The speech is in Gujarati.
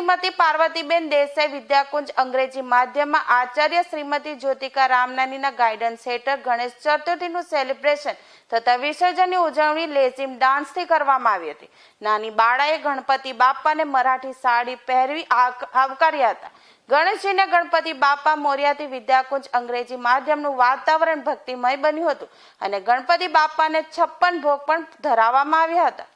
શ્રીમતી પાર્વતીબેન દેસાઈ વિદ્યાકુંજ અંગ્રેજી માધ્યમમાં આચાર્ય શ્રીમતી જ્યોતિકા રામનાનીના ગાઈડન્સ હેઠળ ગણેશ ચતુર્થીનું સેલિબ્રેશન તથા વિસર્જનની ઉજવણી લેઝિમ ડાન્સથી કરવામાં આવી હતી. નાની બાળાએ ગણપતિ બાપાને મરાઠી સાડી પહેરવી આવકાર્યા હતા. ગણેશજીને ગણપતિ બાપા મોર્યાથી વિદ્યાકુંજ અંગ્રેજી માધ્યમનું વાતાવરણ ભક્તિમય બન્યું હતું અને ગણપતિ બાપાને છપ્પન ભોગ પણ ધરાવવામાં આવ્યા હતા.